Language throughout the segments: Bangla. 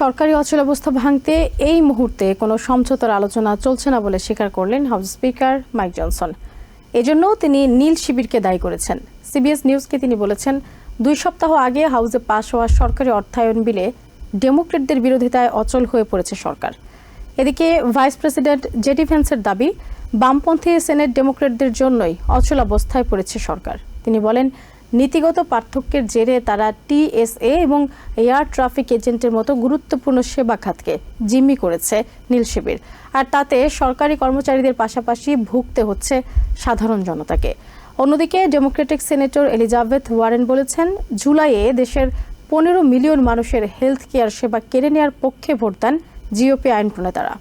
সরকারি অচলাবস্থা ভাঙতে এই মুহূর্তে কোনো সমঝোতার আলোচনা চলছে না বলে স্বীকার করলেন হাউস স্পিকার মাইক জনসন। এজন্য তিনি নীল শিবিরকে দায়ী করেছেন। সিবিএস নিউজকে তিনি বলেছেন, দুই সপ্তাহ আগে হাউসে পাশ হওয়া সরকারি অর্থায়ন বিলে ডেমোক্রেটদের বিরোধিতায় অচল হয়ে পড়েছে সরকার। এদিকে ভাইস প্রেসিডেন্ট জেডি ভ্যান্সের দাবি, বামপন্থী সেনেট ডেমোক্রেটদের জন্যই অচল অবস্থায় পড়েছে সরকার। তিনি বলেন নীতিগত পার্থক্যের জেরে তারা টিএসএ এবং এয়ার ট্রাফিক এজেন্টের মতো গুরুত্বপূর্ণ সেবা খাতকে জিম্মি করেছে নীল শিবির। আর তাতে সরকারি কর্মচারীদের পাশাপাশি ভুগতে হচ্ছে সাধারণ জনতাকে। অন্যদিকে ডেমোক্রেটিক সেনেটর এলিজাবেথ ওয়ারেন বলেছেন, জুলাইয়ে দেশের পনেরো মিলিয়ন মানুষের হেলথ কেয়ার সেবা কেড়ে নেওয়ার পক্ষে ভোট দেন জিওপি আইন প্রণেতারা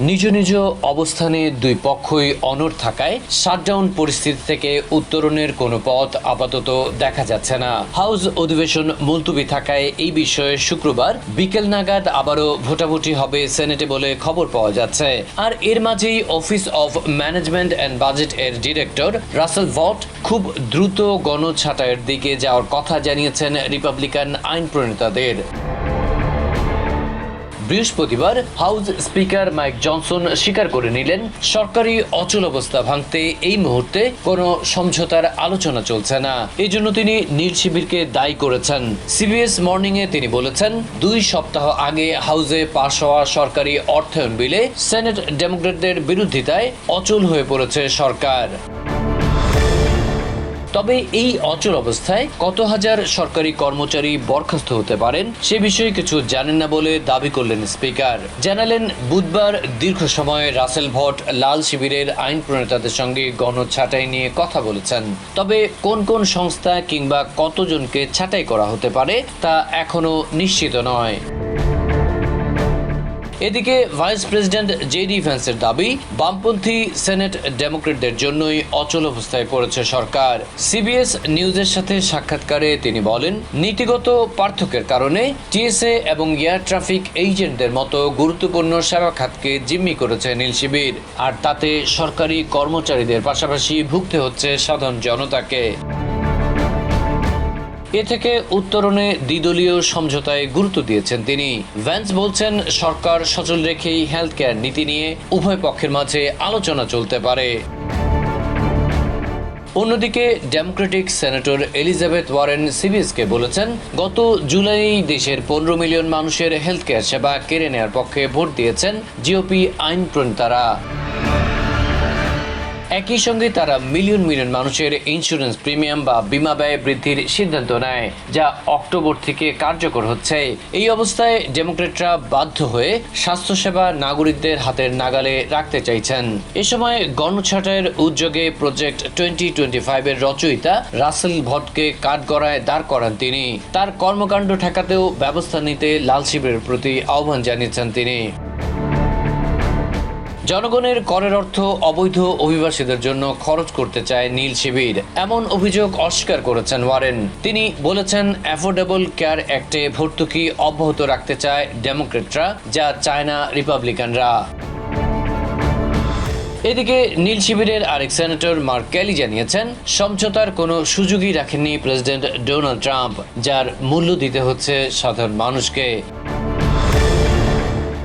নিজ নিজ অবস্থানে দুই পক্ষই অনড় থাকায় শাটডাউন পরিস্থিতি থেকে উত্তরণের কোনো পথ আপাতত দেখা যাচ্ছে না। হাউস অধিবেশন মুলতুবি থাকায় এই বিষয়ে শুক্রবার বিকেল নাগাদ আবারও ভোটাভুটি হবে সেনেটে বলে খবর পাওয়া যাচ্ছে। আর এর মাঝেই office of management and budget এর ডিরেক্টর রাসেল ভট খুব দ্রুত গণছাটাইয়ের দিকে যাওয়ার কথা জানিয়েছেন রিপাবলিকান আইন প্রণেতাদের বৃহস্পতিবার হাউস স্পিকার মাইক জনসন স্বীকার করে নিলেন, সরকারি অচল অবস্থা ভাঙতে এই মুহূর্তে কোনো সমঝোতার আলোচনা চলছে না। এই জন্য তিনি নীল শিবিরকে দায়ী করেছেন। সিবিএস মর্নিং এ তিনি বলেছেন, দুই সপ্তাহ আগে হাউসে পাশ হওয়া সরকারি অর্থায়ন বিলে সেনেট ডেমোক্রেটদের বিরোধিতায় অচল হয়ে পড়েছে সরকার। তবে এই অচল অবস্থায় কত হাজার সরকারি কর্মচারী বরখাস্ত হতে পারেন, সে বিষয়ে কিছু জানেন না বলে দাবি করলেন স্পিকার। জানালেন, বুধবার দীর্ঘ সময় রাসেল ভট লাল শিবিরের আইন প্রণেতাদের সঙ্গে গণছাঁটাই নিয়ে কথা বলেছেন। তবে কোন কোন সংস্থা কিংবা কতজনকে ছাঁটাই করা হতে পারে তা এখনও নিশ্চিত নয়। এদিকে ভাইস প্রেসিডেন্ট জেডি ভ্যান্সের দাবি, বামপন্থী সেনেট ডেমোক্রেটদের জন্যই অচল অবস্থায় পড়েছে সরকার। সিবিএস নিউজের সাথে সাক্ষাৎকারে তিনি বলেন, নীতিগত পার্থক্যের কারণে টিএসএ এবং এয়ার ট্রাফিক এজেন্টদের মতো গুরুত্বপূর্ণ সেবা খাতকে জিম্মি করেছে নীল শিবির। আর তাতে সরকারি কর্মচারীদের পাশাপাশি ভুগতে হচ্ছে সাধারণ জনতাকে। এ থেকে উত্তরণে দ্বিদলীয় সমঝোতায় গুরুত্ব দিয়েছেন তিনি। ভ্যান্স বলছেন, সরকার সচল রেখেই হেলথ কেয়ার নীতি নিয়ে উভয় পক্ষের মাঝে আলোচনা চলতে পারে। অন্যদিকে ডেমোক্রেটিক সেনেটর এলিজাবেথ ওয়ারেন সিবিএসকে বলেছেন, গত জুলাই দেশের পনেরো মিলিয়ন মানুষের হেলথ কেয়ার সেবা কেড়ে নেওয়ার পক্ষে ভোট দিয়েছেন জিওপি আইন প্রণেতারা একই সঙ্গে তারা মিলিয়ন মিলিয়ন মানুষের ইন্স্যুরেন্স প্রিমিয়াম বা বিমা ব্যয় বৃদ্ধির সিদ্ধান্ত নেয়, যা অক্টোবর থেকে কার্যকর হচ্ছে। এই অবস্থায় ডেমোক্রেটরা বাধ্য হয়ে স্বাস্থ্যসেবা নাগরিকদের হাতের নাগালে রাখতে চাইছেন। এ সময় গণছাটাইয়ের উদ্যোগে প্রজেক্ট টোয়েন্টি টোয়েন্টি ফাইভের রচয়িতা রাসেল ভটকে কাঠগড়ায় দাঁড় করান তিনি। তার কর্মকাণ্ড ঠেকাতেও ব্যবস্থা নিতে লাল শিবিরের প্রতি আহ্বান জানিয়েছেন তিনি। জনগণের করের অর্থ অবৈধ অভিবাসীদের জন্য খরচ করতে চায় নীল শিবির। এমন অভিযোগ অস্বীকার করেছেন ওয়ারেন। তিনি বলেছেন, অ্যাফোর্ডেবল কেয়ার অ্যাক্টে ভর্তুকি অব্যাহত রাখতে চায় ডেমোক্রেটরা, যা চায় না রিপাবলিকানরা। এদিকে নীল শিবিরের আরেক সেনেটর মার্ক ক্যালি জানিয়েছেন, সমঝোতার কোনো সুযোগই রাখেননি প্রেসিডেন্ট ডোনাল্ড ট্রাম্প, যার মূল্য দিতে হচ্ছে সাধারণ মানুষকে।